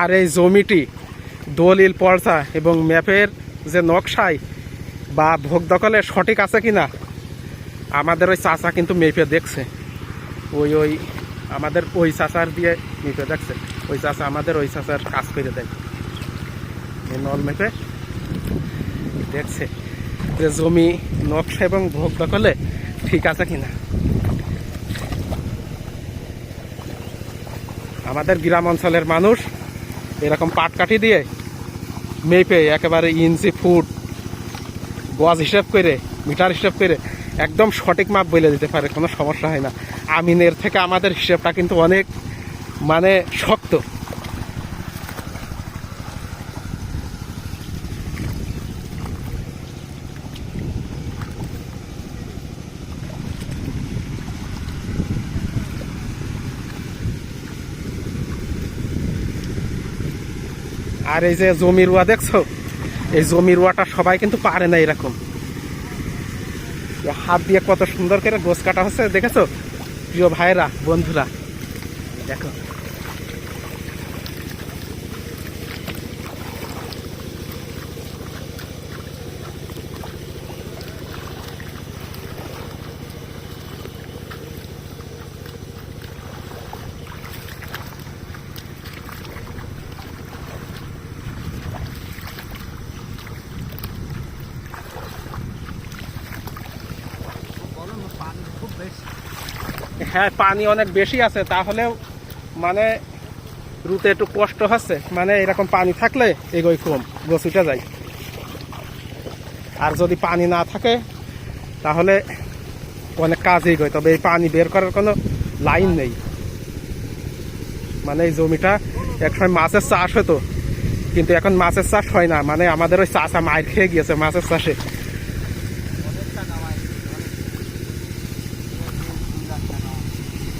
আর এই জমিটি দলিল পর্চা এবং ম্যাপের যে নকশায় বা ভোগ দখলে সঠিক আছে কিনা, আমাদের ওই চাচা কিন্তু মেপে দেখছে। ওই ওই আমাদের ওই চাচার দিয়ে মেপে দেখছে। ওই চাচা আমাদের ওই চাষার কাজ করে দেয়। নল মেপে দেখছে যে জমি, নকশা এবং ভোগ দখলে ঠিক আছে কিনা। আমাদের গ্রাম অঞ্চলের মানুষ এরকম পাটকাঠি দিয়ে মেপে, একেবারে ইঞ্চি, ফুট, গজ হিসাব করে, মিটার হিসেব করে একদম সঠিক মাপ বলে দিতে পারে, কোনো সমস্যা হয় না। আমিনের থেকে আমাদের হিসেবটা কিন্তু অনেক মানে শক্ত। আর এই যে জমি রুয়া দেখছ? এই জমি রুয়াটা সবাই কিন্তু পারে না এরকম। হাত দিয়ে কত সুন্দর করে গোছ কাটা হচ্ছে, দেখেছ? প্রিয় ভাইরা বন্ধুরা, দেখো। হ্যাঁ পানি অনেক বেশি আছে, তাহলেও মানে রুতে একটু কষ্ট হচ্ছে। মানে এরকম পানি থাকলে এগোই কম উঠে যায়। আর যদি পানি না থাকে, তাহলে অনেক কাজ এগোয়। তবে এই পানি বের করার কোনো লাইন নেই। মানে এই জমিটা একসময় মাছের চাষ হতো, কিন্তু এখন মাছের চাষ হয় না। মানে আমাদের ওই চাষা মায়ের খেয়ে গিয়েছে মাছের চাষে।